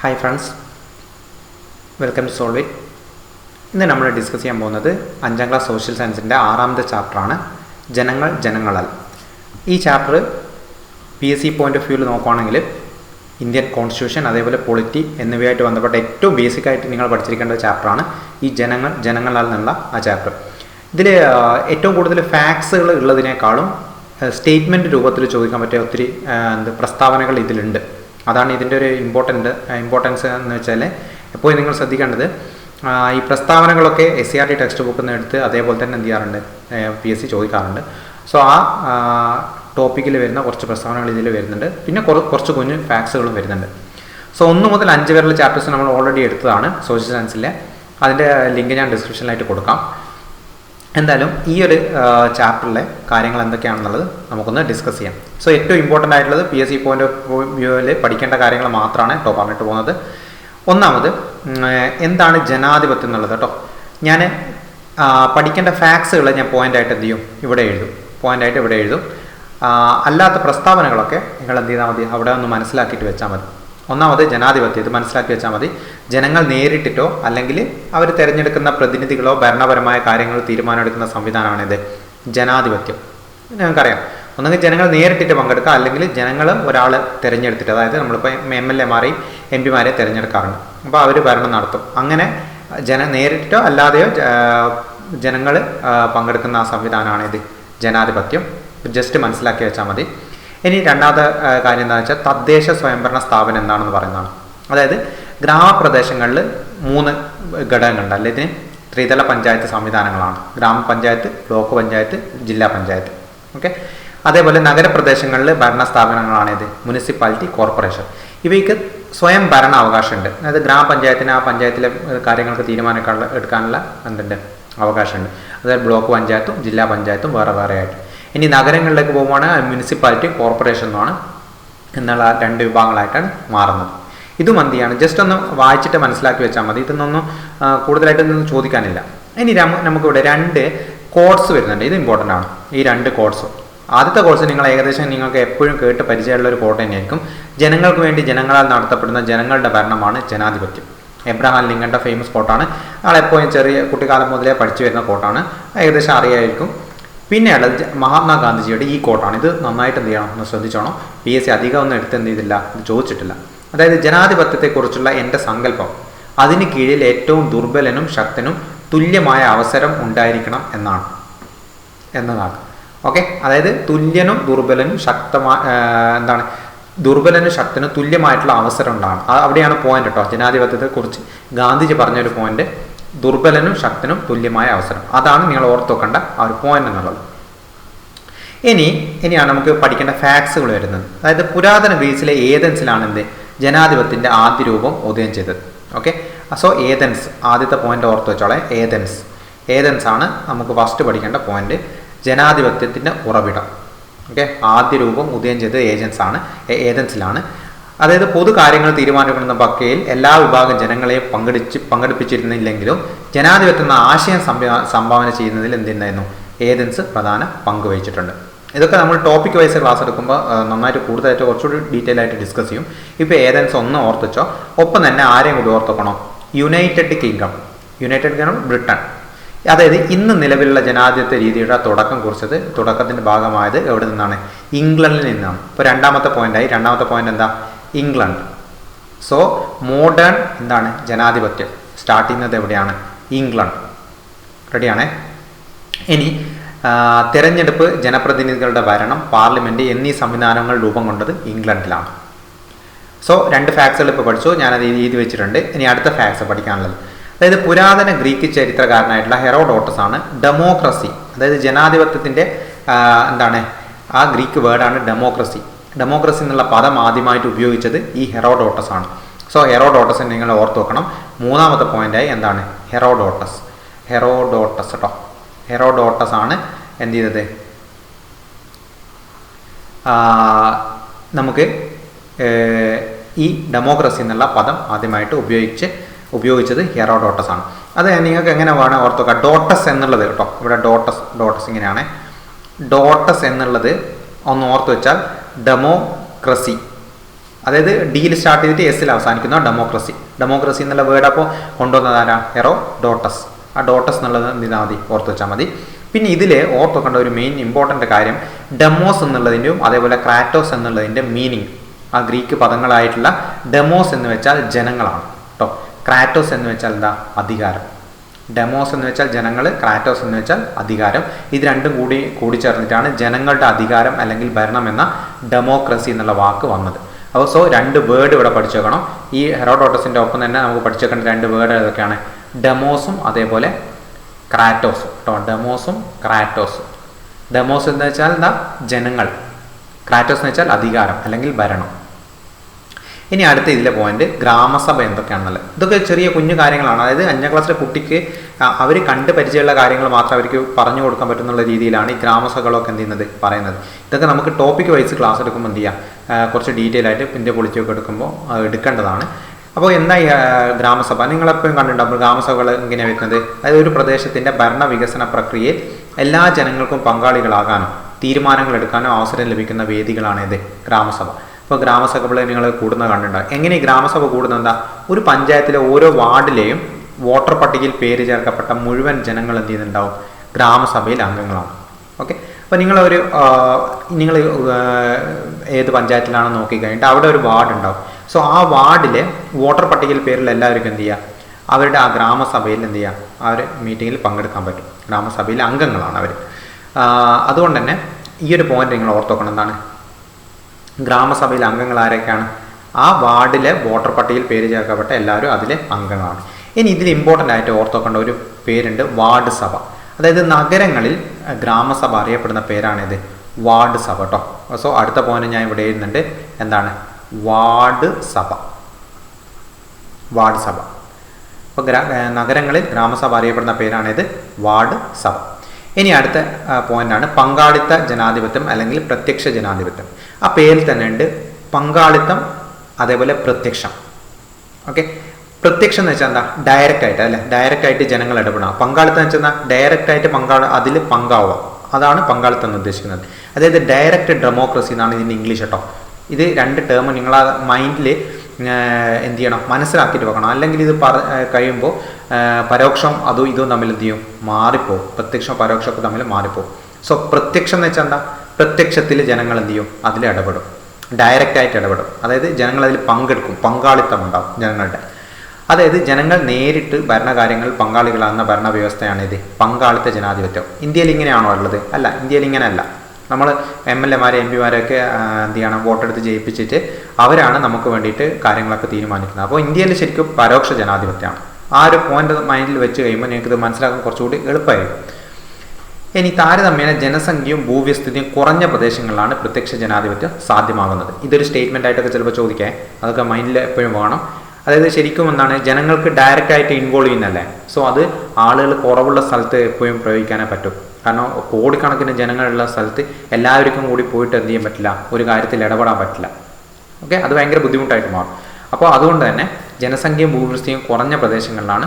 Hi friends welcome to solve it ഇന്ന് നമ്മൾ discuss ചെയ്യാൻ പോകുന്നത് അഞ്ചാം ക്ലാസ് സോഷ്യൽ സയൻസിന്റെ ആറാമത്തെ ചാപ്റ്ററാണ് ജനങ്ങൾ ജനങ്ങളാൽ. ഈ chapter P S C point of വ്യൂവിൽ നോക്കുകയാണെങ്കിൽ ഇന്ത്യൻ കോൺസ്റ്റിറ്റ്യൂഷൻ അതേപോലെ പൊളിറ്റി എന്നിവയായിട്ട് ബന്ധപ്പെട്ട ഏറ്റവും ബേസിക് ആയിട്ട് നിങ്ങൾ പഠിച്ചിരിക്കേണ്ട ചാപ്റ്ററാണ് ഈ ജനങ്ങൾ ജനങ്ങളാൽ എന്നുള്ള ആ ചാപ്റ്റർ ഇതിൽ ഏറ്റവും കൂടുതൽ ഫാക്ട്സുകൾ ഉള്ളതിനേക്കാളും സ്റ്റേറ്റ്മെന്റ് രൂപത്തിൽ ചോദിക്കാൻ പറ്റിയ ഒത്തിരി എന്ത് പ്രസ്താവനകൾ ഇതിലുണ്ട്. അതാണ് ഇതിന്റെ ഒരു ഇമ്പോർട്ടന്റ് ഇമ്പോർട്ടൻസ് എന്ന് വെച്ചാൽ എപ്പോഴും നിങ്ങൾ ശ്രദ്ധിക്കേണ്ടത് ഈ പ്രസ്താവനകളൊക്കെ S C R T text ബുക്കിൽ നിന്ന് എടുത്ത് അതേപോലെ തന്നെ എന്ത് ചെയ്യാറുണ്ട്? പി എസ് സി ചോദിക്കാറുണ്ട്. സോ ആ ടോപ്പിക്കിൽ വരുന്ന കുറച്ച് പ്രസ്താവനകൾ ഇതിൽ വരുന്നുണ്ട്. പിന്നെ കുറ- കുറച്ച് കുഞ്ഞ് ഫാക്സുകളും വരുന്നുണ്ട്. സോ ഒന്ന് മുതൽ അഞ്ച് വരെയുള്ള ചാപ്റ്റേഴ്സ് നമ്മൾ ഓൾറെഡി എടുത്തതാണ്. സോഷ്യൽ സയൻസിലെ അതിന്റെ ലിങ്ക് ഞാൻ ഡിസ്ക്രിപ്ഷനിലായിട്ട് കൊടുക്കാം. എന്തായാലും ഈ ഒരു ചാപ്റ്ററിലെ കാര്യങ്ങൾ എന്തൊക്കെയാണെന്നുള്ളത് നമുക്കൊന്ന് ഡിസ്കസ് ചെയ്യാം. സോ ഏറ്റവും ഇമ്പോർട്ടന്റ് ആയിട്ടുള്ളത് P S C point of വ്യൂവിൽ പഠിക്കേണ്ട കാര്യങ്ങൾ മാത്രമാണ് കേട്ടോ പറഞ്ഞിട്ട് പോകുന്നത്. ഒന്നാമത് എന്താണ് ജനാധിപത്യം എന്നുള്ളത് കേട്ടോ. ഞാൻ പഠിക്കേണ്ട ഫാക്സുകൾ ഞാൻ പോയിന്റ് ആയിട്ട് എന്ത് ചെയ്യും? ഇവിടെ എഴുതും. പോയിന്റ് ആയിട്ട് ഇവിടെ എഴുതും. അല്ലാത്ത പ്രസ്താവനകളൊക്കെ നിങ്ങൾ എന്ത് ചെയ്താൽ മതി. അവിടെ ഒന്ന് മനസ്സിലാക്കിയിട്ട് വെച്ചാൽ മതി. ഒന്നാമത് ജനാധിപത്യം ഇത് മനസ്സിലാക്കി വെച്ചാൽ മതി. ജനങ്ങൾ നേരിട്ടിട്ടോ അല്ലെങ്കിൽ അവർ തിരഞ്ഞെടുക്കുന്ന പ്രതിനിധികളോ ഭരണപരമായ കാര്യങ്ങൾ തീരുമാനമെടുക്കുന്ന സംവിധാനമാണ് ഇത്. ജനാധിപത്യം. ഞങ്ങൾക്കറിയാം. ഒന്നെങ്കിൽ ജനങ്ങൾ നേരിട്ടിട്ട് പങ്കെടുക്കുക അല്ലെങ്കിൽ ജനങ്ങൾ ഒരാൾ തിരഞ്ഞെടുത്തിട്ട് അതായത് നമ്മളിപ്പോൾ എം എൽ എമാരെയും എം പിമാരെ തിരഞ്ഞെടുക്കാറുണ്ട്. അപ്പോൾ അവർ ഭരണം നടത്തും. അങ്ങനെ ജന നേരിട്ടോ അല്ലാതെയോ ജനങ്ങൾ പങ്കെടുക്കുന്ന ആ സംവിധാനമാണ് ഇത് ജനാധിപത്യം. ജസ്റ്റ് മനസ്സിലാക്കി വെച്ചാൽ മതി. ഇനി രണ്ടാമത്തെ കാര്യം എന്താണെന്ന് വെച്ചാൽ തദ്ദേശ സ്വയംഭരണ സ്ഥാപനം എന്താണെന്ന് പറയുന്നതാണ്. അതായത് ഗ്രാമപ്രദേശങ്ങളിൽ മൂന്ന് ഘടകങ്ങളുണ്ട്. അല്ലെ ഇതിന് ത്രിതല പഞ്ചായത്ത് സംവിധാനങ്ങളാണ്. ഗ്രാമപഞ്ചായത്ത് ബ്ലോക്ക് പഞ്ചായത്ത് ജില്ലാ പഞ്ചായത്ത്. ഓക്കെ? അതേപോലെ നഗരപ്രദേശങ്ങളിൽ ഭരണ സ്ഥാപനങ്ങളാണിത് മുനിസിപ്പാലിറ്റി കോർപ്പറേഷൻ. ഇവയ്ക്ക് സ്വയം ഭരണ അവകാശമുണ്ട്. അതായത് ഗ്രാമപഞ്ചായത്തിന് ആ പഞ്ചായത്തിലെ കാര്യങ്ങൾക്ക് തീരുമാനം എടുക്കാനുള്ള എന്തുണ്ട്? അവകാശമുണ്ട്. അതായത് ബ്ലോക്ക് പഞ്ചായത്തും ജില്ലാ പഞ്ചായത്തും വേറെ വേറെ ആയിട്ട് ഇനി നഗരങ്ങളിലേക്ക് പോകുവാണെങ്കിൽ മുനിസിപ്പാലിറ്റി കോർപ്പറേഷൻ എന്നാണ്. എന്നുള്ള രണ്ട് വിഭാഗങ്ങളായിട്ടാണ് മാറുന്നത്. ഇതും എന്ത് ജസ്റ്റ് ഒന്ന് വായിച്ചിട്ട് മനസ്സിലാക്കി വെച്ചാൽ മതി. ഇതൊന്നും കൂടുതലായിട്ട് കൂടുതലായിട്ടൊന്നും ചോദിക്കാനില്ല. ഇനി നമുക്കിവിടെ രണ്ട് കോഡ്സ് വരുന്നുണ്ട്. ഇത് ഇമ്പോർട്ടന്റ് ആണ്. ഈ രണ്ട് കോഡ്സും ആദ്യത്തെ കോഴ്സ് നിങ്ങൾ ഏകദേശം നിങ്ങൾക്ക് എപ്പോഴും കേട്ട് പരിചയമുള്ള ഒരു കോട്ട തന്നെയായിരിക്കും. ജനങ്ങൾക്ക് വേണ്ടി ജനങ്ങളാൽ നടത്തപ്പെടുന്ന ജനങ്ങളുടെ ഭരണമാണ് ജനാധിപത്യം. എബ്രഹാം ലിങ്കന്റെ ഫേമസ് കോട്ടാണ് ആളെപ്പോഴും ചെറിയ കുട്ടിക്കാലം മുതലേ പഠിച്ചു വരുന്ന കോട്ടാണ് ഏകദേശം അറിയായിരിക്കും. പിന്നെയുള്ളത് മഹാത്മാഗാന്ധിജിയുടെ ഈ കോട്ടാണ്. ഇത് നന്നായിട്ട് എന്ത് ചെയ്യണം? ഒന്ന് ശ്രദ്ധിച്ചോണം. പി എസ് സി അധികം ഒന്നും എടുത്ത് എന്ത് ചെയ്തില്ല ചോദിച്ചിട്ടില്ല. അതായത് ജനാധിപത്യത്തെക്കുറിച്ചുള്ള എന്റെ സങ്കല്പം അതിന് കീഴിൽ ഏറ്റവും ദുർബലനും ശക്തനും തുല്യമായ അവസരം ഉണ്ടായിരിക്കണം എന്നാണ്. എന്നതാണ്. ഓക്കെ? അതായത് തുല്യനും ദുർബലനും ശക്തമായ എന്താണ് ദുർബലനും ശക്തനും തുല്യമായിട്ടുള്ള അവസരം ഉണ്ടാണ് ആ- അവിടെയാണ് പോയിന്റ് കേട്ടോ ജനാധിപത്യത്തെക്കുറിച്ച് ഗാന്ധിജി പറഞ്ഞൊരു പോയിന്റ് ദുർബലനും ശക്തനും തുല്യമായ അവസരം. അതാണ് നിങ്ങൾ ഓർത്തുവെക്കേണ്ട ആ ഒരു പോയിന്റ് എന്നുള്ളത്. ഇനി ഇനിയാണ് നമുക്ക് പഠിക്കേണ്ട ഫാക്ട്സുകൾ വരുന്നത്. അതായത് പുരാതന ഗ്രീസിലെ ഏതൻസിലാണ് എന്ത്? ജനാധിപത്യത്തിന്റെ ആദ്യ രൂപം ഉദയം ചെയ്തത്. ഓക്കെ സോ ഏതൻസ് ആദ്യത്തെ പോയിന്റ് ഓർത്ത് വെച്ചോളെ. ഏതൻസ് ഏതൻസ് ആണ് നമുക്ക് ഫസ്റ്റ് പഠിക്കേണ്ട പോയിന്റ് ജനാധിപത്യത്തിന്റെ ഉറവിടം. ഓക്കെ ആദ്യ രൂപം ഉദയം ചെയ്ത ഏജൻസ് ആണ്. ഏതൻസിലാണ് അതായത് പൊതു കാര്യങ്ങൾ തീരുമാനിക്കുന്ന പക്കയിൽ എല്ലാ വിഭാഗം ജനങ്ങളെയും പങ്കെടുച്ച് പങ്കെടുപ്പിച്ചിരുന്നില്ലെങ്കിലും ജനാധിപത്യം എന്ന ആശയം സംഭാ- സംഭാവന ചെയ്യുന്നതിൽ എന്തിനായിരുന്നു ഏതൻസ് പ്രധാന പങ്ക് വഹിച്ചിട്ടുണ്ട്. ഇതൊക്കെ നമ്മൾ ടോപ്പിക് വൈസ് ക്ലാസ് എടുക്കുമ്പോൾ നന്നായിട്ട് കൂടുതലായിട്ട് കുറച്ചുകൂടി ഡീറ്റെയിൽ ആയിട്ട് ഡിസ്കസ് ചെയ്യും. ഇപ്പോൾ ഏതൻസ് ഒന്ന് ഓർത്തിച്ചോ? ഒപ്പം തന്നെ ആരെയും കൂടി ഓർത്തുക്കണം? United Kingdom United Kingdom Britain അതായത് ഇന്ന് നിലവിലുള്ള ജനാധിപത്യ രീതിയുടെ തുടക്കം കുറിച്ചത് തുടക്കത്തിന്റെ ഭാഗമായത് എവിടെ നിന്നാണ്? ഇംഗ്ലണ്ടിൽ നിന്നാണ്. ഇപ്പോൾ രണ്ടാമത്തെ പോയിന്റായി രണ്ടാമത്തെ പോയിന്റ് എന്താ? ഇംഗ്ലണ്ട്. സോ മോഡേൺ എന്താണ്? ജനാധിപത്യം. സ്റ്റാർട്ട് ചെയ്യുന്നത് എവിടെയാണ്? ഇംഗ്ലണ്ട്. റെഡിയാണേ ഇനി തിരഞ്ഞെടുപ്പ് ജനപ്രതിനിധികളുടെ ഭരണം പാർലമെന്റ് എന്നീ സംവിധാനങ്ങൾ രൂപം കൊണ്ടത് ഇംഗ്ലണ്ടിലാണ്. സോ രണ്ട് ഫാക്ട്സുകൾ ഇപ്പോൾ പഠിച്ചു. ഞാനത് എഴുതി വെച്ചിട്ടുണ്ട്. ഇനി അടുത്ത ഫാക്ട്സ് പഠിക്കാനുള്ളത്. അതായത് പുരാതന ഗ്രീക്ക് ചരിത്രകാരനായിട്ടുള്ള ഹെറോഡോട്ടസ് ആണ് ഡെമോക്രസി. അതായത് ജനാധിപത്യത്തിന്റെ എന്താണ്? ആ ഗ്രീക്ക് വേർഡാണ് ഡെമോക്രസി. ഡെമോക്രസി എന്നുള്ള പദം ആദ്യമായിട്ട് ഉപയോഗിച്ചത് ഈ ഹെറോഡോട്ടസ് ആണ്. സോ ഹെറോഡോട്ടസ് നിങ്ങൾ ഓർത്ത് വെക്കണം. മൂന്നാമത്തെ പോയിന്റായി എന്താണ്? ഹെറോഡോട്ടസ്. ഹെറോഡോട്ടസ് കേട്ടോ ഹെറോഡോട്ടസ് ആണ് എന്ത് ചെയ്തത്? നമുക്ക് ഈ ഡെമോക്രസി എന്നുള്ള പദം ആദ്യമായിട്ട് ഉപയോഗിച്ച് ഉപയോഗിച്ചത് ഹെറോഡോട്ടസ് ആണ്. അത് നിങ്ങൾക്ക് എങ്ങനെ വേണം ഓർത്ത് വെക്കാം. ഡോട്ടസ് എന്നുള്ളത് കേട്ടോ ഇവിടെ ഡോട്ടസ് ഡോട്ടസ് ഇങ്ങനെയാണ്. ഡോട്ടസ് എന്നുള്ളത് ഒന്ന് ഓർത്ത് വെച്ചാൽ ഡെമോക്രസി. അതായത് ഡിയിൽ സ്റ്റാർട്ട് ചെയ്തിട്ട് എസിൽ അവസാനിക്കുന്ന ഡെമോക്രസി. ഡെമോക്രസി എന്നുള്ള വേർഡ് അപ്പോൾ കൊണ്ടുവന്നത് ആരാ? എറോ ഡോട്ടസ് ആ ഡോട്ടസ് എന്നുള്ളത് എന്ത് ചെയ്താൽ മതി? ഓർത്ത് വെച്ചാൽ മതി. പിന്നെ ഇതിൽ ഓർത്ത് വെക്കേണ്ട ഒരു മെയിൻ ഇമ്പോർട്ടന്റ് കാര്യം ഡെമോസ് എന്നുള്ളതിന്റെയും അതേപോലെ ക്രാറ്റോസ് എന്നുള്ളതിന്റെ മീനിങ് ആ ഗ്രീക്ക് പദങ്ങളായിട്ടുള്ള ഡെമോസ് എന്ന് വെച്ചാൽ ജനങ്ങളാണ്. കേട്ടോ ക്രാറ്റോസ് എന്ന് വെച്ചാൽ എന്താ? അധികാരം. ഡെമോസ് എന്ന് വെച്ചാൽ ജനങ്ങൾ ക്രാറ്റോസ് എന്ന് വെച്ചാൽ അധികാരം. ഇത് രണ്ടും കൂടി കൂടിച്ചേർന്നിട്ടാണ് ജനങ്ങളുടെ അധികാരം അല്ലെങ്കിൽ ഭരണം എന്ന ഡെമോക്രസി എന്നുള്ള വാക്ക് വന്നത്. അപ്പോൾ സോ രണ്ട് വേർഡ് ഇവിടെ പഠിച്ചേക്കണം. ഈ ഹെറോഡോട്ടസിന്റെ ഒപ്പം തന്നെ നമുക്ക് പഠിച്ചേക്കേണ്ട രണ്ട് വേർഡ് ഏതൊക്കെയാണ്? ഡെമോസും അതേപോലെ ക്രാറ്റോസും കേട്ടോ ഡെമോസും ക്രാറ്റോസും ഡെമോസ് എന്ന് വെച്ചാൽ എന്താ? ജനങ്ങൾ. ക്രാറ്റോസ് എന്ന് വെച്ചാൽ അധികാരം അല്ലെങ്കിൽ ഭരണം. ഇനി അടുത്ത ഇതിലെ പോയിന്റ് ഗ്രാമസഭ എന്തൊക്കെയാണെന്നുള്ളത് ഇതൊക്കെ ചെറിയ കുഞ്ഞു കാര്യങ്ങളാണ്. അതായത് അഞ്ചാം ക്ലാസ്സിലെ കുട്ടിക്ക് അവർ കണ്ട് പരിചയമുള്ള കാര്യങ്ങൾ മാത്രം അവർക്ക് പറഞ്ഞു കൊടുക്കാൻ പറ്റുന്നുള്ള രീതിയിലാണ് ഈ ഗ്രാമസഭകളൊക്കെ എന്ത് ചെയ്യുന്നത് പറയുന്നത്. ഇതൊക്കെ നമുക്ക് ടോപ്പിക് വൈസ് ക്ലാസ് എടുക്കുമ്പോൾ എന്ത് ചെയ്യാം? കുറച്ച് ഡീറ്റെയിൽ ആയിട്ട് പിന്നെ പൊളിച്ചൊക്കെ എടുക്കുമ്പോൾ എടുക്കേണ്ടതാണ്. അപ്പോൾ എന്താ ഈ ഗ്രാമസഭ? നിങ്ങളെപ്പോഴും കണ്ടിട്ടുണ്ടാകും ഗ്രാമസഭകൾ ഇങ്ങനെ വെക്കുന്നത്. അതായത് ഒരു പ്രദേശത്തിന്റെ ഭരണ വികസന പ്രക്രിയയിൽ എല്ലാ ജനങ്ങൾക്കും പങ്കാളികളാകാനും തീരുമാനങ്ങൾ എടുക്കാനും അവസരം ലഭിക്കുന്ന വേദികളാണ് ഇത് ഗ്രാമസഭ. ഇപ്പോൾ ഗ്രാമസഭകളെ നിങ്ങൾ കൂടുന്ന കണ്ടിട്ടുണ്ടാകും എങ്ങനെ ഗ്രാമസഭ കൂടുന്നത് എന്താ? ഒരു പഞ്ചായത്തിലെ ഓരോ വാർഡിലെയും വോട്ടർ പട്ടികയിൽ പേര് ചേർക്കപ്പെട്ട മുഴുവൻ ജനങ്ങൾ എന്ത് ചെയ്യുന്നുണ്ടാവും? ഗ്രാമസഭയിൽ അംഗങ്ങളാണ്. ഓക്കെ? അപ്പോൾ നിങ്ങളൊരു നിങ്ങൾ ഏത് പഞ്ചായത്തിലാണ് നോക്കിക്കഴിഞ്ഞിട്ട് അവിടെ ഒരു വാർഡ് ഉണ്ടാവും സോ ആ വാർഡിലെ വോട്ടർ പട്ടികയിൽ പേരിൽ എല്ലാവർക്കും എന്ത് ചെയ്യുക അവരുടെ ആ ഗ്രാമസഭയിൽ എന്ത് ചെയ്യുക ആ ഒരു മീറ്റിങ്ങിൽ പങ്കെടുക്കാൻ പറ്റും. ഗ്രാമസഭയിലെ അംഗങ്ങളാണ് അവർ അതുകൊണ്ട് തന്നെ ഈ ഒരു പോയിന്റ് നിങ്ങൾ ഓർത്തോക്കണം എന്താണ്? ഗ്രാമസഭയിലെ അംഗങ്ങൾ ആരൊക്കെയാണ്? ആ വാർഡിലെ വോട്ടർ പട്ടികയിൽ പേര് ചേർക്കപ്പെട്ട എല്ലാവരും അതിലെ അംഗങ്ങളാണ്. ഇനി ഇതിൽ ഇമ്പോർട്ടന്റ് ആയിട്ട് ഓർത്തോക്കേണ്ട ഒരു പേരുണ്ട് വാർഡ് സഭ. അതായത് നഗരങ്ങളിൽ ഗ്രാമസഭ അറിയപ്പെടുന്ന പേരാണിത്. വാർഡ് സഭ കേട്ടോ സോ അടുത്ത പോയിന്റ് ഞാൻ ഇവിടെ എഴുതുന്നുണ്ട്. എന്താണ്? വാർഡ് സഭ. വാർഡ് സഭ. അപ്പോൾ ഗ്രാ നഗരങ്ങളിൽ ഗ്രാമസഭ അറിയപ്പെടുന്ന പേരാണിത് വാർഡ് സഭ. ഇനി അടുത്ത പോയിന്റാണ് പങ്കാളിത്ത ജനാധിപത്യം അല്ലെങ്കിൽ പ്രത്യക്ഷ ജനാധിപത്യം. ആ പേരിൽ തന്നെ ഉണ്ട് പങ്കാളിത്തം അതേപോലെ പ്രത്യക്ഷം. ഓക്കെ പ്രത്യക്ഷം എന്ന് വെച്ചാൽ എന്താ? ഡയറക്റ്റ് ആയിട്ട് അല്ലെ? ഡയറക്റ്റ് ആയിട്ട് ജനങ്ങൾ ഇടപെടണം. പങ്കാളിത്തം എന്ന് വെച്ചാൽ ഡയറക്റ്റ് ആയിട്ട് പങ്കാളി അതിൽ പങ്കാവുക. അതാണ് പങ്കാളിത്തം എന്ന് ഉദ്ദേശിക്കുന്നത്. അതായത് ഡയറക്റ്റ് ഡെമോക്രസി എന്നാണ് ഇതിന്റെ ഇംഗ്ലീഷ് കേട്ടോ. ഇത് രണ്ട് ടേം നിങ്ങൾ ആ മൈൻഡിൽ എന്ത് ചെയ്യണം? മനസ്സിലാക്കിയിട്ട് വെക്കണം. അല്ലെങ്കിൽ ഇത് പറ കഴിയുമ്പോൾ പരോക്ഷം അതും ഇതും തമ്മിൽ എന്ത് ചെയ്യും? മാറിപ്പോവും. പ്രത്യക്ഷം പരോക്ഷമൊക്കെ തമ്മിൽ മാറിപ്പോവും. സോ പ്രത്യക്ഷം എന്ന് വെച്ചാൽ എന്താ? പ്രത്യക്ഷത്തിൽ ജനങ്ങൾ എന്ത് ചെയ്യും? അതിൽ ഇടപെടും. ഡയറക്റ്റ് ആയിട്ട് ഇടപെടും. അതായത് ജനങ്ങൾ അതിൽ പങ്കെടുക്കും. പങ്കാളിത്തം ഉണ്ടാവും ജനങ്ങളുടെ. അതായത് ജനങ്ങൾ നേരിട്ട് ഭരണകാര്യങ്ങളിൽ പങ്കാളികളാകുന്ന ഭരണവ്യവസ്ഥയാണ് ഇത്. പങ്കാളിത്ത ജനാധിപത്യം. ഇന്ത്യയിൽ ഇങ്ങനെയാണോ ഉള്ളത്? അല്ല ഇന്ത്യയിൽ ഇങ്ങനെയല്ല. നമ്മൾ എം എൽ എമാരെ എം പിമാരെയൊക്കെ എന്ത് ചെയ്യണം വോട്ടെടുത്ത് ജയിപ്പിച്ചിട്ട് അവരാണ് നമുക്ക് വേണ്ടിയിട്ട് കാര്യങ്ങളൊക്കെ തീരുമാനിക്കുന്നത്. അപ്പോൾ ഇന്ത്യയിൽ ശരിക്കും പരോക്ഷ ജനാധിപത്യമാണ്. ആ ഒരു പോയിന്റ് മൈൻഡിൽ വെച്ച് കഴിയുമ്പോൾ ഇത് മനസ്സിലാക്കാൻ കുറച്ചുകൂടി എളുപ്പമായിരിക്കും. ഇനി താരതമ്യേന ജനസംഖ്യയും ഭൂവ്യസ്ഥിതിയും കുറഞ്ഞ പ്രദേശങ്ങളിലാണ് പ്രത്യക്ഷ ജനാധിപത്യം സാധ്യമാകുന്നത്. ഇതൊരു സ്റ്റേറ്റ്മെന്റ് ആയിട്ടൊക്കെ ചിലപ്പോൾ ചോദിക്കാൻ അതൊക്കെ മൈൻഡിൽ എപ്പോഴും വേണം. അതായത് ശരിക്കും എന്താണ് ജനങ്ങൾക്ക് ഡയറക്റ്റ് ആയിട്ട് ഇൻവോൾവ് ചെയ്യുന്നല്ലേ സോ അത് ആളുകൾ കുറവുള്ള സ്ഥലത്ത് എപ്പോഴും പ്രയോഗിക്കാനേ പറ്റും. കാരണം കോടിക്കണക്കിന് ജനങ്ങളുള്ള സ്ഥലത്ത് എല്ലാവർക്കും കൂടി പോയിട്ട് എന്ത് ചെയ്യാൻ പറ്റില്ല? ഒരു കാര്യത്തിൽ ഇടപെടാൻ പറ്റില്ല. ഓക്കെ അത് ഭയങ്കര ബുദ്ധിമുട്ടായിട്ട് മാറും. അപ്പോൾ അതുകൊണ്ട് തന്നെ ജനസംഖ്യയും ഭൂപൃഷ്ടിയും കുറഞ്ഞ പ്രദേശങ്ങളിലാണ്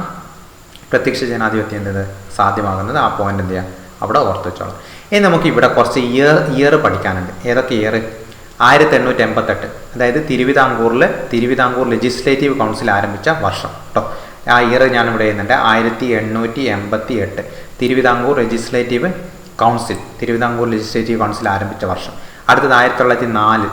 പ്രത്യക്ഷ ജനാധിപത്യം എന്നത് സാധ്യമാകുന്നത്. ആ പോയിന്റ് എന്ത് ചെയ്യുക? അവിടെ ഓർത്ത് വെച്ചോളാം ഇനി നമുക്ക് ഇവിടെ കുറച്ച് ഇയർ ഇയർ പഠിക്കാനുണ്ട്. ഏതൊക്കെ ഇയർ ആയിരത്തി എണ്ണൂറ്റി എൺപത്തെട്ട് അതായത് തിരുവിതാംകൂറിൽ തിരുവിതാംകൂർ ലെജിസ്ലേറ്റീവ് കൗൺസിൽ ആരംഭിച്ച വർഷം. കേട്ടോ ആ ഇയർ ഞാൻ ഇവിടെ ചെയ്യുന്നുണ്ട്. ആയിരത്തി എണ്ണൂറ്റി എൺപത്തി എട്ട് Thiruvithamkoor legislative council Thiruvithamkoor legislative council ആരംഭിച്ച വർഷം. അടുത്തത് ആയിരത്തി തൊള്ളായിരത്തി നാല്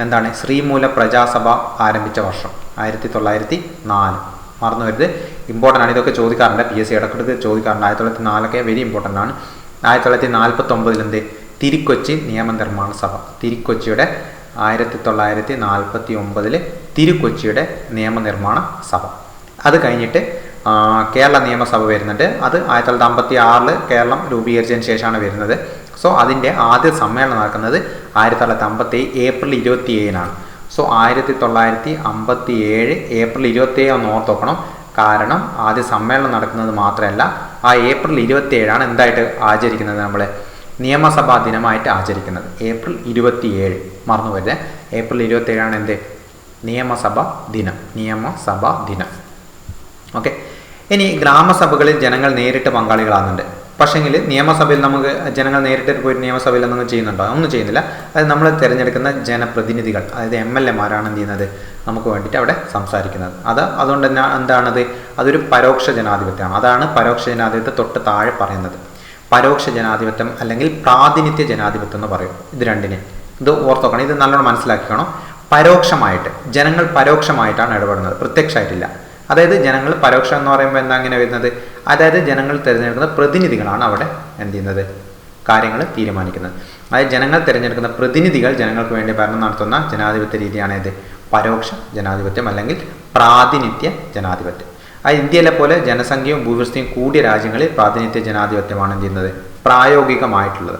എന്താണ്? ശ്രീമൂല പ്രജാസഭ ആരംഭിച്ച വർഷം. ആയിരത്തി തൊള്ളായിരത്തി നാല് മറന്നു വരുത് ഇമ്പോർട്ടന്റ് ആണ്. ഇതൊക്കെ ചോദിക്കാറുണ്ട്. പി എസ് സി ഇടക്കിടക്ക് ചോദിക്കാറുണ്ട്. ആയിരത്തി തൊള്ളായിരത്തി നാലൊക്കെ വെരി ഇമ്പോർട്ടന്റ് ആണ്. ആയിരത്തി തൊള്ളായിരത്തി നാൽപ്പത്തി ഒമ്പതിൽ എന്ത്? തിരുക്കൊച്ചി നിയമനിർമ്മാണ സഭ. തിരുക്കൊച്ചിയുടെ ആയിരത്തി തൊള്ളായിരത്തി നാൽപ്പത്തി ഒമ്പതിൽ തിരുക്കൊച്ചിയുടെ നിയമനിർമ്മാണ സഭ. അത് കഴിഞ്ഞിട്ട് കേരള നിയമസഭ വരുന്നുണ്ട്. അത് ആയിരത്തി തൊള്ളായിരത്തി അമ്പത്തി ആറിൽ കേരളം രൂപീകരിച്ചതിന് ശേഷമാണ് വരുന്നത്. സോ അതിന്റെ ആദ്യ സമ്മേളനം നടക്കുന്നത് ആയിരത്തി തൊള്ളായിരത്തി അമ്പത്തി ഏപ്രിൽ ഇരുപത്തി ഏഴിനാണ് സോ ആയിരത്തി തൊള്ളായിരത്തി അമ്പത്തി ഏഴ് ഏപ്രിൽ ഇരുപത്തി ഏഴ് ഒന്ന് ഓർത്തോക്കണം. കാരണം ആദ്യ സമ്മേളനം നടക്കുന്നത് മാത്രമല്ല ആ ഏപ്രിൽ ഇരുപത്തി ഏഴാണ് എന്തായിട്ട് ആചരിക്കുന്നത് നമ്മൾ നിയമസഭാ ദിനമായിട്ട് ആചരിക്കുന്നത്. ഏപ്രിൽ ഇരുപത്തി ഏഴ് മറന്നു വരുന്നത് ഏപ്രിൽ ഇരുപത്തി ഏഴാണ് എന്ത്? നിയമസഭാ ദിനം. നിയമസഭാ ദിനം. ഓക്കെ ഇനി ഗ്രാമസഭകളിൽ ജനങ്ങൾ നേരിട്ട് പങ്കാളികളാകുന്നുണ്ട്. പക്ഷേങ്കിൽ നിയമസഭയിൽ നമുക്ക് ജനങ്ങൾ നേരിട്ട് പോയിട്ട് നിയമസഭയിൽ ഒന്നും ചെയ്യുന്നുണ്ടോ? ഒന്നും ചെയ്യുന്നില്ല. അത് നമ്മൾ തിരഞ്ഞെടുക്കുന്ന ജനപ്രതിനിധികൾ അതായത് എം എൽ എമാരാണ് എന്ത് ചെയ്യുന്നത്? നമുക്ക് വേണ്ടിയിട്ട് അവിടെ സംസാരിക്കുന്നത്. അത് അതുകൊണ്ട് തന്നെ എന്താണത്? അതൊരു പരോക്ഷ ജനാധിപത്യമാണ്. അതാണ് പരോക്ഷ ജനാധിപത്യം തൊട്ട് താഴെ പറയുന്നത്. പരോക്ഷ ജനാധിപത്യം അല്ലെങ്കിൽ പ്രാതിനിധ്യ ജനാധിപത്യം എന്ന് പറയും. ഇത് രണ്ടിനെ. ഇത് ഓർത്തോക്കണം. ഇത് നല്ലോണം മനസ്സിലാക്കിക്കണം. പരോക്ഷമായിട്ട് ജനങ്ങൾ പരോക്ഷമായിട്ടാണ് ഇടപെടുന്നത്. പ്രത്യക്ഷമായിട്ടില്ല അതായത് ജനങ്ങൾ പരോക്ഷം എന്ന് പറയുമ്പോൾ എന്താ അങ്ങനെ വരുന്നത്? അതായത് ജനങ്ങൾ തിരഞ്ഞെടുക്കുന്ന പ്രതിനിധികളാണ് അവിടെ എന്ത് ചെയ്യുന്നത്? കാര്യങ്ങൾ തീരുമാനിക്കുന്നത്. അതായത് ജനങ്ങൾ തിരഞ്ഞെടുക്കുന്ന പ്രതിനിധികൾ ജനങ്ങൾക്ക് വേണ്ടി ഭരണം നടത്തുന്ന ജനാധിപത്യ രീതിയാണ് പരോക്ഷ ജനാധിപത്യം അല്ലെങ്കിൽ പ്രാതിനിധ്യ ജനാധിപത്യം. ആ ഇന്ത്യയിലെ പോലെ ജനസംഖ്യയും ഭൂവിസ്തയും കൂടിയ രാജ്യങ്ങളിൽ പ്രാതിനിധ്യ ജനാധിപത്യമാണ് എന്ത് ചെയ്യുന്നത്? പ്രായോഗികമായിട്ടുള്ളത്.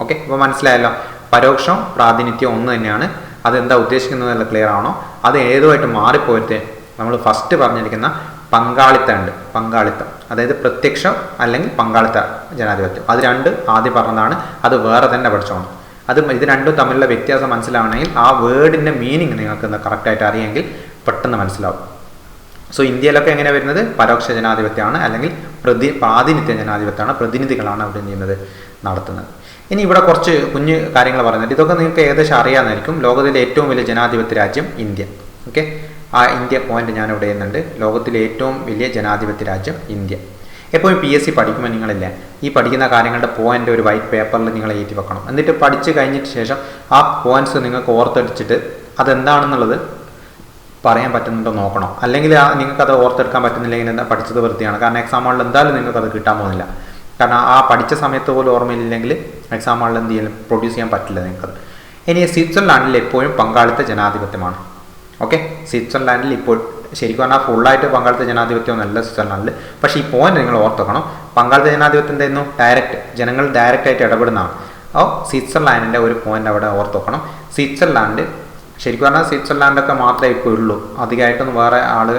ഓക്കെ? അപ്പോൾ മനസ്സിലായല്ലോ? പരോക്ഷം പ്രാതിനിധ്യം ഒന്ന് തന്നെയാണ്. അതെന്താ ഉദ്ദേശിക്കുന്നത് ക്ലിയർ ആണോ? അത് ഏതുമായിട്ട് മാറിപ്പോയിട്ട് നമ്മൾ ഫസ്റ്റ് പറഞ്ഞിരിക്കുന്ന പങ്കാളിത്തമുണ്ട് പങ്കാളിത്തം. അതായത് പ്രത്യക്ഷം അല്ലെങ്കിൽ പങ്കാളിത്ത ജനാധിപത്യം. അത് രണ്ട് ആദ്യം പറഞ്ഞതാണ്. അത് വേറെ തന്നെ പഠിച്ചോണം. അത് ഇത് രണ്ടും തമ്മിലുള്ള വ്യത്യാസം മനസ്സിലാവണമെങ്കിൽ ആ വേർഡിന്റെ മീനിങ് നിങ്ങൾക്ക് കറക്റ്റായിട്ട് അറിയെങ്കിൽ പെട്ടെന്ന് മനസ്സിലാവും. സോ ഇന്ത്യയിലൊക്കെ എങ്ങനെ വരുന്നത്? പരോക്ഷ ജനാധിപത്യമാണ് അല്ലെങ്കിൽ പ്രതി പ്രാതിനിധ്യ ജനാധിപത്യമാണ്. പ്രതിനിധികളാണ് അവിടെ ചെയ്യുന്നത്? നടത്തുന്നത്. ഇനി ഇവിടെ കുറച്ച് കുഞ്ഞ് കാര്യങ്ങൾ പറയുന്നുണ്ട് ഇതൊക്കെ നിങ്ങൾക്ക് ഏകദേശം അറിയാമെന്നായിരിക്കും ലോകത്തിലെ ഏറ്റവും വലിയ ജനാധിപത്യ രാജ്യം ഇന്ത്യ. ഓക്കെ ആ ഇന്ത്യ പോയിന്റ് ഞാൻ ഇവിടെ ചെയ്യുന്നുണ്ട് ലോകത്തിലെ ഏറ്റവും വലിയ ജനാധിപത്യ രാജ്യം ഇന്ത്യ. എപ്പോഴും പി എസ് സി പഠിക്കുമ്പോൾ നിങ്ങളില്ല ഈ പഠിക്കുന്ന കാര്യങ്ങളുടെ പോയിന്റ് ഒരു വൈറ്റ് പേപ്പറിൽ നിങ്ങൾ എഴുതി വെക്കണം. എന്നിട്ട് പഠിച്ച് കഴിഞ്ഞിട്ട് ശേഷം ആ പോയിന്റ്സ് നിങ്ങൾക്ക് ഓർത്തെടുത്തിട്ട് അതെന്താണെന്നുള്ളത് പറയാൻ പറ്റുന്നുണ്ടോ നോക്കണം. അല്ലെങ്കിൽ നിങ്ങൾക്ക് അത് ഓർത്തെടുക്കാൻ പറ്റുന്നില്ലെങ്കിൽ എന്താ പഠിച്ചത് വൃത്തിയാണ് കാരണം എക്സാം ഹാളിൽ എന്തായാലും നിങ്ങൾക്ക് അത് കിട്ടാൻ പോകുന്നില്ല. കാരണം ആ പഠിച്ച സമയത്ത് പോലും ഓർമ്മയില്ലെങ്കിൽ എക്സാം ഹാളിൽ എന്ത് ചെയ്യാൻ പ്രൊഡ്യൂസ് ചെയ്യാൻ പറ്റില്ല നിങ്ങൾക്കത്. ഇനി സ്വിറ്റ്സർലാൻഡിൽ എപ്പോഴും പങ്കാളിത്ത ജനാധിപത്യമാണ്. ഓക്കെ സ്വിറ്റ്സർലാൻഡിൽ ഇപ്പോൾ ശരിക്കും പറഞ്ഞാൽ ഫുള്ളായിട്ട് പങ്കാളിത്ത ജനാധിപത്യം ജനാധിപത്യമൊന്നുമല്ല സ്വിറ്റ്സർലാൻഡിൽ പക്ഷേ ഈ പോയിന്റ് നിങ്ങൾ ഓർത്തോക്കണം. പങ്കാളിത്ത ജനാധിപത്യം എന്തായിരുന്നു ഡയറക്റ്റ് ജനങ്ങൾ ഡയറക്റ്റ് ആയിട്ട് ഇടപെടുന്നതാണ്. അപ്പോൾ സ്വിറ്റ്സർലാൻഡിന്റെ ഒരു പോയിന്റ് അവിടെ ഓർത്തോക്കണം. സ്വിറ്റ്സർലാൻഡ് ശരിക്കും പറഞ്ഞാൽ സ്വിറ്റ്സർലാൻഡൊക്കെ മാത്രമേ ഇപ്പോൾ ഉള്ളൂ. അധികമായിട്ടൊന്നും വേറെ ആൾ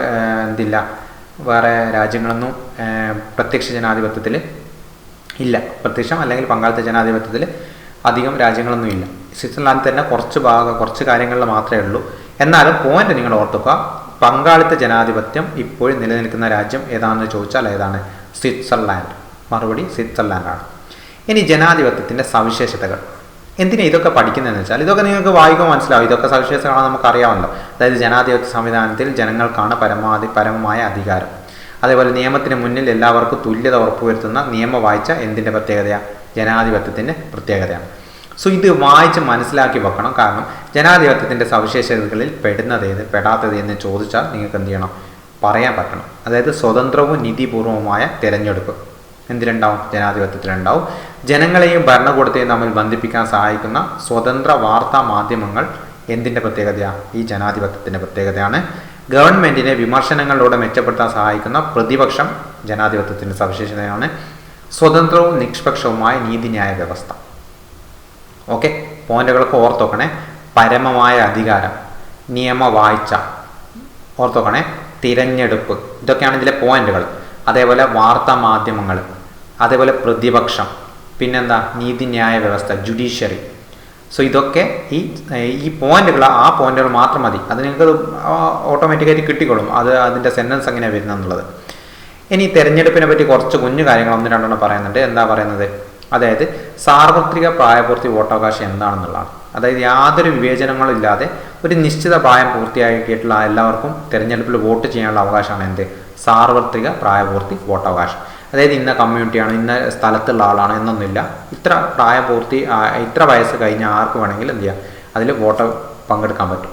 എന്തില്ല. വേറെ രാജ്യങ്ങളൊന്നും പ്രത്യക്ഷ ജനാധിപത്യത്തിൽ ഇല്ല. പ്രത്യക്ഷം അല്ലെങ്കിൽ പങ്കാളിത്ത ജനാധിപത്യത്തിൽ അധികം രാജ്യങ്ങളൊന്നും ഇല്ല. സ്വിറ്റ്സർലാൻഡിൽ തന്നെ കുറച്ച് ഭാഗം കുറച്ച് കാര്യങ്ങളിൽ മാത്രമേ ഉള്ളൂ. എന്നാലും പോയിന്റ് നിങ്ങൾ ഓർത്തുക. പങ്കാളിത്ത ജനാധിപത്യം ഇപ്പോഴും നിലനിൽക്കുന്ന രാജ്യം ഏതാണെന്ന് ചോദിച്ചാൽ ഏതാണ്? സ്വിറ്റ്സർലാൻഡ്. മറുപടി സ്വിറ്റ്സർലാൻഡാണ്. ഇനി ജനാധിപത്യത്തിന്റെ സവിശേഷതകൾ. എന്തിനാ ഇതൊക്കെ പഠിക്കുന്നതെന്ന് വെച്ചാൽ ഇതൊക്കെ നിങ്ങൾക്ക് വായിക്കുമ്പോൾ മനസ്സിലാവും. ഇതൊക്കെ സവിശേഷതകളാണ് നമുക്ക് അറിയാമല്ലോ അതായത് ജനാധിപത്യ സംവിധാനത്തിൽ ജനങ്ങൾക്കാണ് പരമാധി പരമമായ അധികാരം. അതേപോലെ നിയമത്തിന് മുന്നിൽ എല്ലാവർക്കും തുല്യത ഉറപ്പുവരുത്തുന്ന നിയമവാഴ്ച എന്തിന്റെ പ്രത്യേകതയാണ് ജനാധിപത്യത്തിന്റെ പ്രത്യേകതയാണ്. സോ ഇത് വായിച്ച് മനസ്സിലാക്കി വെക്കണം. കാരണം ജനാധിപത്യത്തിന്റെ സവിശേഷതകളിൽ പെടുന്നത് ഏത്? പെടാത്തത് എന്ന് ചോദിച്ചാൽ നിങ്ങൾക്ക് എന്ത് ചെയ്യണം? പറയാൻ പറ്റണം. അതായത് സ്വതന്ത്രവും നീതിപൂർവവുമായ തിരഞ്ഞെടുപ്പ്. എന്തിലുണ്ടാവും? ജനാധിപത്യത്തിലുണ്ടാവും. ജനങ്ങളെയും ഭരണകൂടത്തെയും തമ്മിൽ ബന്ധിപ്പിക്കാൻ സഹായിക്കുന്ന സ്വതന്ത്ര വാർത്താ മാധ്യമങ്ങൾ എന്തിന്റെ പ്രത്യേകതയാണ് ഈ ജനാധിപത്യത്തിന്റെ പ്രത്യേകതയാണ്. ഗവൺമെന്റിനെ വിമർശനങ്ങളിലൂടെ മെച്ചപ്പെടുത്താൻ സഹായിക്കുന്ന പ്രതിപക്ഷം ജനാധിപത്യത്തിന്റെ സവിശേഷതയാണ്. സ്വതന്ത്രവും നിഷ്പക്ഷവുമായ നീതിന്യായ വ്യവസ്ഥ. ഓക്കെ പോയിന്റുകളൊക്കെ ഓർത്തോക്കണേ. പരമമായ അധികാരം നിയമവാഴ്ച ഓർത്തോക്കണേ. തിരഞ്ഞെടുപ്പ് ഇതൊക്കെയാണ് ഇതിലെ പോയിന്റുകൾ അതേപോലെ വാർത്താ മാധ്യമങ്ങൾ അതേപോലെ പ്രതിപക്ഷം പിന്നെന്താ? നീതിന്യായ വ്യവസ്ഥ ജുഡീഷ്യറി സോ ഇതൊക്കെ ഈ ഈ പോയിന്റുകൾ ആ പോയിന്റുകൾ മാത്രം മതി. അത് നിങ്ങൾക്ക് ഓട്ടോമാറ്റിക്കായിട്ട് കിട്ടിക്കോളും. അത് അതിന്റെ സെന്റൻസ് എങ്ങനെയാണ് വരുന്നത് എന്നുള്ളത് ഇനി തിരഞ്ഞെടുപ്പിനെ പറ്റി കുറച്ച് കുഞ്ഞു കാര്യങ്ങൾ ഒന്ന് രണ്ടെണ്ണം പറയുന്നുണ്ട്. എന്താ പറയുന്നത്? അതായത് സാർവത്രിക പ്രായപൂർത്തി വോട്ടവകാശം എന്താണെന്നുള്ളതാണ്. അതായത് യാതൊരു വിവേചനങ്ങളില്ലാതെ ഒരു നിശ്ചിത പ്രായം പൂർത്തിയാക്കിയിട്ടുള്ള എല്ലാവർക്കും തിരഞ്ഞെടുപ്പിൽ വോട്ട് ചെയ്യാനുള്ള അവകാശമാണ് എന്ത്? സാർവത്രിക പ്രായപൂർത്തി വോട്ടവകാശം. അതായത് ഇന്ന കമ്മ്യൂണിറ്റിയാണ് ഇന്ന സ്ഥലത്തുള്ള ആളാണ് എന്നൊന്നുമില്ല. ഇത്ര പ്രായപൂർത്തി ഇത്ര വയസ്സ് കഴിഞ്ഞ ആർക്ക് വേണമെങ്കിലും എന്ത് ചെയ്യാം? അതിൽ വോട്ട് പങ്കെടുക്കാൻ പറ്റും.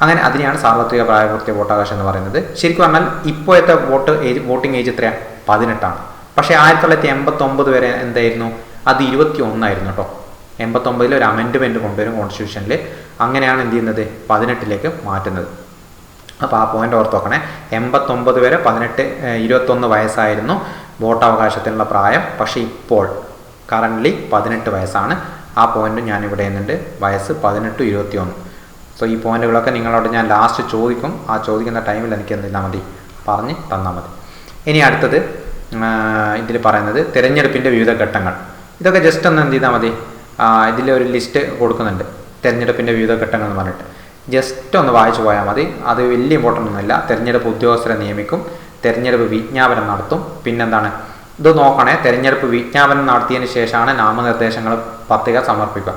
അങ്ങനെ അതിനെയാണ് സാർവത്രിക പ്രായപൂർത്തി വോട്ടവകാശം എന്ന് പറയുന്നത്. ശരിക്കും പറഞ്ഞാൽ ഇപ്പോഴത്തെ വോട്ട് ഏജ് വോട്ടിംഗ് ഏജ് എത്രയാണ്? പതിനെട്ടാണ്. പക്ഷേ ആയിരത്തി തൊള്ളായിരത്തി എൺപത്തൊമ്പത് വരെ എന്തായിരുന്നു? അത് ഇരുപത്തി ഒന്നായിരുന്നു കേട്ടോ എൺപത്തൊമ്പതിൽ ഒരു അമെൻഡ്മെന്റ് കൊണ്ടുവരും കോൺസ്റ്റിറ്റ്യൂഷനിൽ അങ്ങനെയാണ് എന്ത് ചെയ്യുന്നത്? പതിനെട്ടിലേക്ക് മാറ്റുന്നത്. അപ്പോൾ ആ പോയിന്റ് ഓർത്ത് നോക്കണേ. എൺപത്തൊമ്പത് വരെ പതിനെട്ട് ഇരുപത്തൊന്ന് വയസ്സായിരുന്നു വോട്ടവകാശത്തിനുള്ള പ്രായം. പക്ഷേ ഇപ്പോൾ കറന്റ്ലി പതിനെട്ട് വയസ്സാണ്. ആ പോയിന്റ് ഞാൻ ഇവിടെ നിന്നുണ്ട് വയസ്സ് പതിനെട്ട് ഇരുപത്തി ഒന്ന് സോ ഈ പോയിന്റുകളൊക്കെ നിങ്ങളോട് ഞാൻ ലാസ്റ്റ് ചോദിക്കും. ആ ചോദിക്കുന്ന ടൈമിൽ എനിക്ക് എന്ത് തന്നാൽ മതി? പറഞ്ഞ് തന്നാൽ മതി. ഇനി അടുത്തത്. ഇതിൽ പറയുന്നത് തിരഞ്ഞെടുപ്പിന്റെ വിവിധ ഘട്ടങ്ങൾ. ഇതൊക്കെ ജസ്റ്റ് ഒന്ന് എന്ത് ചെയ്താൽ മതി ഇതിൽ ഒരു ലിസ്റ്റ് കൊടുക്കുന്നുണ്ട്. തിരഞ്ഞെടുപ്പിന്റെ വിവിധ ഘട്ടങ്ങൾ എന്ന് പറഞ്ഞിട്ട്. ജസ്റ്റ് ഒന്ന് വായിച്ചു പോയാൽ മതി. അത് വലിയ ഇമ്പോർട്ടന്റ് ഒന്നുമില്ല. തിരഞ്ഞെടുപ്പ് ഉദ്യോഗസ്ഥരെ നിയമിക്കും. തിരഞ്ഞെടുപ്പ് വിജ്ഞാപനം നടത്തും. പിന്നെന്താണ്? ഇത് നോക്കണേ. തിരഞ്ഞെടുപ്പ് വിജ്ഞാപനം നടത്തിയതിന് ശേഷമാണ് നാമനിർദ്ദേശങ്ങൾ പത്രിക സമർപ്പിക്കുക.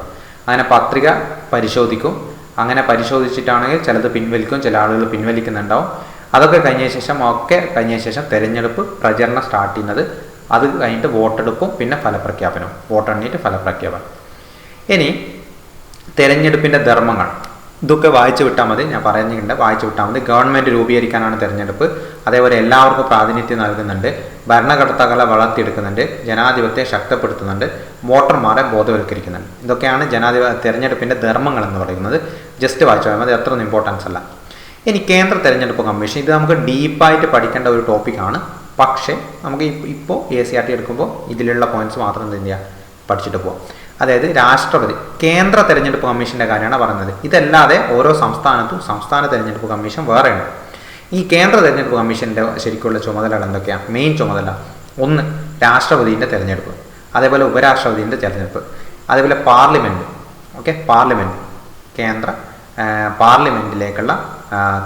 അങ്ങനെ പത്രിക പരിശോധിക്കും. അങ്ങനെ പരിശോധിച്ചിട്ടാണെങ്കിൽ ചിലത് പിൻവലിക്കും. ചില ആളുകൾ പിൻവലിക്കുന്നുണ്ടാവും. അതൊക്കെ കഴിഞ്ഞ ശേഷം ഒക്കെ കഴിഞ്ഞ ശേഷം തെരഞ്ഞെടുപ്പ് പ്രചരണം സ്റ്റാർട്ട് ചെയ്യുന്നത്. അത് കഴിഞ്ഞിട്ട് വോട്ടെടുപ്പും പിന്നെ ഫലപ്രഖ്യാപനവും. വോട്ടെണ്ണിയിട്ട് ഫലപ്രഖ്യാപനം. ഇനി തെരഞ്ഞെടുപ്പിന്റെ ധർമ്മങ്ങൾ. ഇതൊക്കെ വായിച്ചു വിട്ടാൽ മതി. ഞാൻ പറഞ്ഞിട്ടുണ്ട്. വായിച്ചു വിട്ടാൽ മതി. ഗവൺമെന്റ് രൂപീകരിക്കാനാണ് തെരഞ്ഞെടുപ്പ്. അതേപോലെ എല്ലാവർക്കും പ്രാതിനിധ്യം നൽകുന്നുണ്ട്. ഭരണകർത്താക്കളെ വളർത്തിയെടുക്കുന്നുണ്ട്. ജനാധിപത്യം ശക്തിപ്പെടുത്തുന്നുണ്ട്. വോട്ടർമാരെ ബോധവൽക്കരിക്കുന്നുണ്ട്. ഇതൊക്കെയാണ് ജനാധിപത്യ തെരഞ്ഞെടുപ്പിന്റെ ധർമ്മങ്ങൾ എന്ന് പറയുന്നത്. ജസ്റ്റ് വായിച്ചാൽ മതി. അത്രയൊന്നും ഇമ്പോർട്ടൻസ് അല്ല. ഇനി കേന്ദ്ര തെരഞ്ഞെടുപ്പ് കമ്മീഷൻ ഇത് നമുക്ക് ഡീപ്പായിട്ട് പഠിക്കേണ്ട ഒരു ടോപ്പിക്കാണ്. പക്ഷേ നമുക്ക് ഇപ്പോൾ എ സി ആർ ടി എടുക്കുമ്പോൾ ഇതിലുള്ള പോയിന്റ്സ് മാത്രം എന്ത് ചെയ്യുക? പഠിച്ചിട്ട് പോകാം അതായത് രാഷ്ട്രപതി കേന്ദ്ര തെരഞ്ഞെടുപ്പ് കമ്മീഷന്റെ കാര്യമാണ് പറയുന്നത്. ഇതല്ലാതെ ഓരോ സംസ്ഥാനത്തും സംസ്ഥാന തെരഞ്ഞെടുപ്പ് കമ്മീഷൻ വേറെയുണ്ട് ഈ കേന്ദ്ര തെരഞ്ഞെടുപ്പ് കമ്മീഷന്റെ ശരിക്കുള്ള ചുമതലകൾ എന്തൊക്കെയാണ് മെയിൻ ചുമതല. ഒന്ന് രാഷ്ട്രപതിന്റെ തെരഞ്ഞെടുപ്പ്. അതേപോലെ ഉപരാഷ്ട്രപതിന്റെ തെരഞ്ഞെടുപ്പ്. അതേപോലെ പാർലമെന്റ്. ഓക്കെ? പാർലമെന്റ്. കേന്ദ്ര പാർലമെന്റിലേക്കുള്ള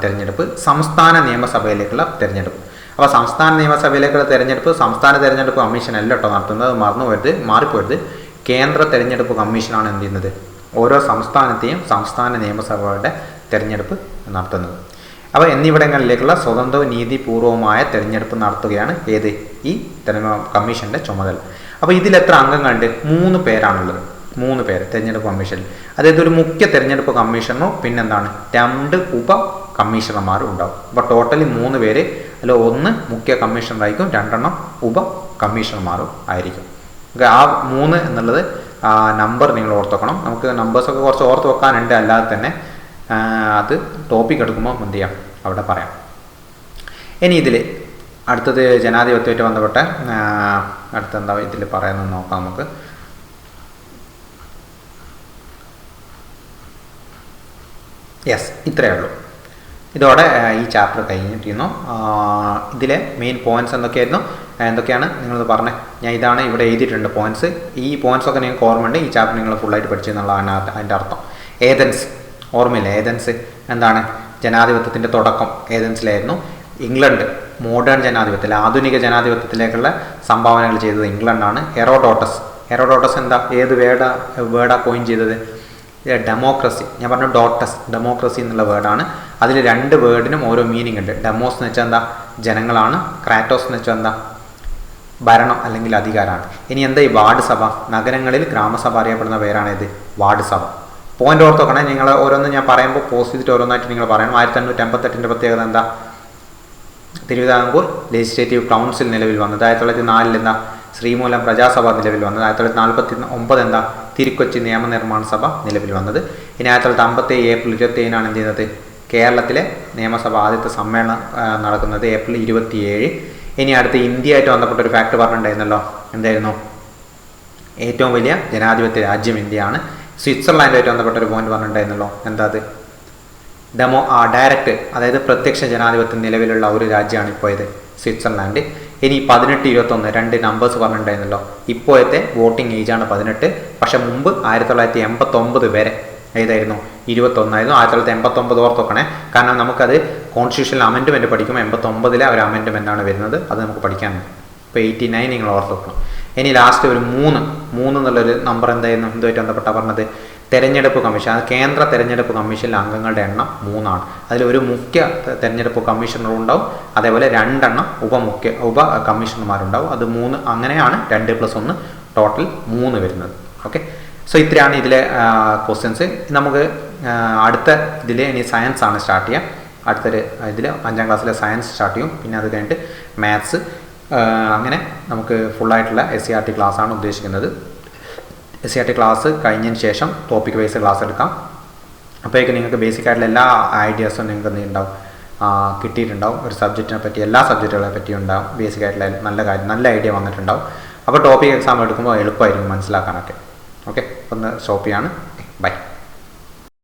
തിരഞ്ഞെടുപ്പ് സംസ്ഥാന നിയമസഭയിലേക്കുള്ള തിരഞ്ഞെടുപ്പ്. അപ്പോൾ സംസ്ഥാന നിയമസഭയിലേക്കുള്ള തിരഞ്ഞെടുപ്പ് സംസ്ഥാന തിരഞ്ഞെടുപ്പ് കമ്മീഷൻ അല്ല കേട്ടോ നടത്തുന്നത് മറന്നുപോയത് മാറിപ്പോയത്. കേന്ദ്ര തിരഞ്ഞെടുപ്പ് കമ്മീഷനാണ് എന്ത് ചെയ്യുന്നത്? ഓരോ സംസ്ഥാനത്തെയും സംസ്ഥാന നിയമസഭകളുടെ തിരഞ്ഞെടുപ്പ് നടത്തുന്നത്. അപ്പോൾ എന്നിവിടങ്ങളിലേക്കുള്ള സ്വതന്ത്രവും നീതിപൂർവമായ തിരഞ്ഞെടുപ്പ് നടത്തുകയാണ് ഏത്? ഈ തിരഞ്ഞെടുപ്പ് കമ്മീഷന്റെ ചുമതല. അപ്പോൾ ഇതിൽ എത്ര അംഗങ്ങളുണ്ട്? മൂന്ന് പേരാണുള്ളത്. മൂന്ന് പേര് തെരഞ്ഞെടുപ്പ് കമ്മീഷൻ അതായത് ഒരു മുഖ്യ തെരഞ്ഞെടുപ്പ് കമ്മീഷണറോ പിന്നെന്താണ്? രണ്ട് ഉപ കമ്മീഷണർമാരും ഉണ്ടാവും അപ്പോൾ ടോട്ടലി മൂന്ന് പേര് അല്ല ഒന്ന് മുഖ്യ കമ്മീഷണറായിരിക്കും രണ്ടെണ്ണം ഉപ കമ്മീഷണർമാരും ആയിരിക്കും ആ മൂന്ന് എന്നുള്ളത് നമ്പർ നിങ്ങൾ ഓർത്തുവെക്കണം നമുക്ക് നമ്പേഴ്സൊക്കെ കുറച്ച് ഓർത്ത് വെക്കാനുണ്ട്. അല്ലാതെ തന്നെ അത് ടോപ്പിക് എടുക്കുമ്പോൾ എന്ത് ചെയ്യാം? അവിടെ പറയാം. ഇനി ഇതിൽ അടുത്തത് ജനാധിപത്യമായിട്ട് ബന്ധപ്പെട്ട അടുത്തെന്താ ഇതിൽ പറയുന്നത് നോക്കാം നമുക്ക്. യെസ് ഇത്രയേ ഉള്ളൂ. ഇതോടെ ഈ ചാപ്റ്റർ കഴിഞ്ഞിട്ടിരുന്നു. ഇതിലെ മെയിൻ പോയിന്റ്സ് എന്തൊക്കെയായിരുന്നു? എന്തൊക്കെയാണ്? നിങ്ങൾ പറഞ്ഞത് ഞാൻ ഇതാണ് ഇവിടെ എഴുതിയിട്ടുണ്ട് പോയിന്റ്സ് ഈ പോയിന്റ്സ് ഒക്കെ നിങ്ങൾക്ക് ഓർമ്മയുണ്ട്? ഈ ചാപ്റ്റർ നിങ്ങൾ ഫുള്ളായിട്ട് പഠിച്ചു എന്നുള്ളതാണ് അതിന്റെ അർത്ഥം. ഏതൻസ് ഓർമ്മയില്ല? ഏതൻസ് എന്താണ്? ജനാധിപത്യത്തിന്റെ തുടക്കം ഏതൻസിലായിരുന്നു ഇംഗ്ലണ്ട്. മോഡേൺ ജനാധിപത്യത്തിൽ ആധുനിക ജനാധിപത്യത്തിലേക്കുള്ള സംഭാവനകൾ ചെയ്തത് ഇംഗ്ലണ്ടാണ്. എറോഡോട്ടസ് എറോഡോട്ടസ് എന്താ? ഏത് വേർഡാ വേർഡാ കോയിൻ ചെയ്തത്? ഡെമോക്രസി ഞാൻ പറഞ്ഞു ഡോട്ടസ് ഡെമോക്രസി എന്നുള്ള വേർഡാണ് അതിൽ രണ്ട് വേർഡിനും ഓരോ മീനിങ് ഉണ്ട്. ഡെമോസ് എന്ന് വെച്ചാൽ എന്താ? ജനങ്ങളാണ്. ക്രാറ്റോസ് എന്ന് വെച്ചാൽ എന്താ? ഭരണം അല്ലെങ്കിൽ അധികാരമാണ്. ഇനി എന്താ ഈ വാർഡ് സഭ? നഗരങ്ങളിൽ ഗ്രാമസഭ അറിയപ്പെടുന്ന പേരാണ് ഇത് വാർഡ് സഭ. പോയിന്റ് ഓർത്തോക്കണേ. നിങ്ങൾ ഓരോന്ന് ഞാൻ പറയുമ്പോൾ പോസ്റ്റ് ചെയ്തിട്ട് ഓരോന്നായിട്ട് നിങ്ങൾ പറയണം. ആയിരത്തി എണ്ണൂറ്റി അമ്പത്തെട്ടിന്റെ പ്രത്യേകത എന്താ? തിരുവിതാംകൂർ ലെജിസ്ലേറ്റീവ് കൗൺസിൽ നിലവിൽ വന്നത്. ആയിരത്തി തൊള്ളായിരത്തി നാലിൽ എന്താ? ശ്രീമൂലം പ്രജാസഭ നിലവിൽ വന്നത്. ആയിരത്തി തൊള്ളായിരത്തി നാൽപ്പത്തി ഒമ്പത് എന്താ? തിരുക്കൊച്ചി നിയമനിർമ്മാണ സഭ നിലവിൽ വന്നത്. ഇനി ആയിരത്തി തൊള്ളായിരത്തി അമ്പത്തി ഏപ്രിൽ ഇരുപത്തി ഏഴിനാണ് എന്ത് ചെയ്യുന്നത്? കേരളത്തിലെ നിയമസഭ ആദ്യത്തെ സമ്മേളനം നടക്കുന്നത് ഏപ്രിൽ ഇരുപത്തിയേഴ്. ഇനി അടുത്ത് ഇന്ത്യയായിട്ട് ബന്ധപ്പെട്ട ഒരു ഫാക്ട് പറഞ്ഞിട്ടുണ്ടായിരുന്നല്ലോ. എന്തായിരുന്നു? ഏറ്റവും വലിയ ജനാധിപത്യ രാജ്യം ഇന്ത്യയാണ്. സ്വിറ്റ്സർലാൻഡുമായിട്ട് ബന്ധപ്പെട്ട ഒരു പോയിന്റ് പറഞ്ഞിട്ടുണ്ടായിരുന്നല്ലോ. എന്താ അത്? ഡെമോ ആ ഡയറക്റ്റ് അതായത് പ്രത്യക്ഷ ജനാധിപത്യം നിലവിലുള്ള ഒരു രാജ്യമാണ് ഇപ്പോൾ ഇത് സ്വിറ്റ്സർലാൻഡ്. ഇനി പതിനെട്ട് ഇരുപത്തൊന്ന് രണ്ട് നമ്പേഴ്സ് പറഞ്ഞിട്ടുണ്ടായിരുന്നല്ലോ. ഇപ്പോഴത്തെ വോട്ടിംഗ് ഏജാണ് പതിനെട്ട്. പക്ഷെ മുമ്പ് ആയിരത്തി തൊള്ളായിരത്തി എൺപത്തൊമ്പത് വരെ ഏതായിരുന്നു? ഇരുപത്തൊന്നായിരുന്നു. ആയിരത്തി തൊള്ളായിരത്തി എൺപത്തൊമ്പത് ഓർത്തോക്കണേ. കാരണം നമുക്കത് കോൺസ്റ്റിറ്റ്യൂഷണൽ അമെൻഡ്മെന്റ് പഠിക്കുമ്പോൾ എൺപത്തൊമ്പതിലെ ഒരു അമെൻഡ്മെന്റ് ആണ് വരുന്നത്. അത് നമുക്ക് പഠിക്കാൻ ഇപ്പോൾ എയ്റ്റി നയൻ നിങ്ങൾ ഓർത്തൊക്കണം. ഇനി ലാസ്റ്റ് ഒരു മൂന്ന്. മൂന്ന് എന്നുള്ളൊരു നമ്പർ എന്തായിരുന്നു? എന്തുമായിട്ട് ബന്ധപ്പെട്ട പറഞ്ഞത്? തെരഞ്ഞെടുപ്പ് കമ്മീഷൻ അത് കേന്ദ്ര തെരഞ്ഞെടുപ്പ് കമ്മീഷനിലെ അംഗങ്ങളുടെ എണ്ണം മൂന്നാണ്. അതിൽ ഒരു മുഖ്യ തെരഞ്ഞെടുപ്പ് കമ്മീഷണർ ഉണ്ടാവും. അതേപോലെ രണ്ടെണ്ണം ഉപമുഖ്യ ഉപ കമ്മീഷണർമാരുണ്ടാവും. അത് മൂന്ന് അങ്ങനെയാണ് രണ്ട് പ്ലസ് ഒന്ന് ടോട്ടൽ മൂന്ന് വരുന്നത്. ഓക്കെ? സോ ഇത്രയാണ് ഇതിലെ ക്വസ്റ്റ്യൻസ്. നമുക്ക് അടുത്ത ഇതിൽ ഇനി സയൻസ് ആണ് സ്റ്റാർട്ട് ചെയ്യുക അടുത്തൊരു ഇതിൽ അഞ്ചാം ക്ലാസ്സിലെ സയൻസ് സ്റ്റാർട്ട് ചെയ്യും. പിന്നെ അത് കഴിഞ്ഞിട്ട് മാത്സ് അങ്ങനെ നമുക്ക് ഫുള്ളായിട്ടുള്ള എസ് സി ആർ ടി ക്ലാസ്സാണ് ഉദ്ദേശിക്കുന്നത്. എസ് ആർ ടി ക്ലാസ് കഴിഞ്ഞതിന് ശേഷം ടോപ്പിക് വൈസ് ക്ലാസ് എടുക്കാം. അപ്പോഴേക്കും നിങ്ങൾക്ക് ബേസിക് ആയിട്ടുള്ള എല്ലാ ഐഡിയാസും നിങ്ങൾക്ക് എന്ത് ഉണ്ടാവും കിട്ടിയിട്ടുണ്ടാവും. ഒരു സബ്ജക്റ്റിനെ പറ്റി എല്ലാ സബ്ജക്റ്റുകളെ പറ്റി ഉണ്ടാവും. ബേസിക് ആയിട്ടുള്ള നല്ല കാര്യം നല്ല ഐഡിയ വന്നിട്ടുണ്ടാവും. അപ്പോൾ ടോപ്പിക് എക്സാം എടുക്കുമ്പോൾ എളുപ്പമായിരിക്കും മനസ്സിലാക്കാനൊക്കെ. ഓക്കെ ഒന്ന് സ്റ്റോപ്പ് ചെയ്യാണ്. ബൈ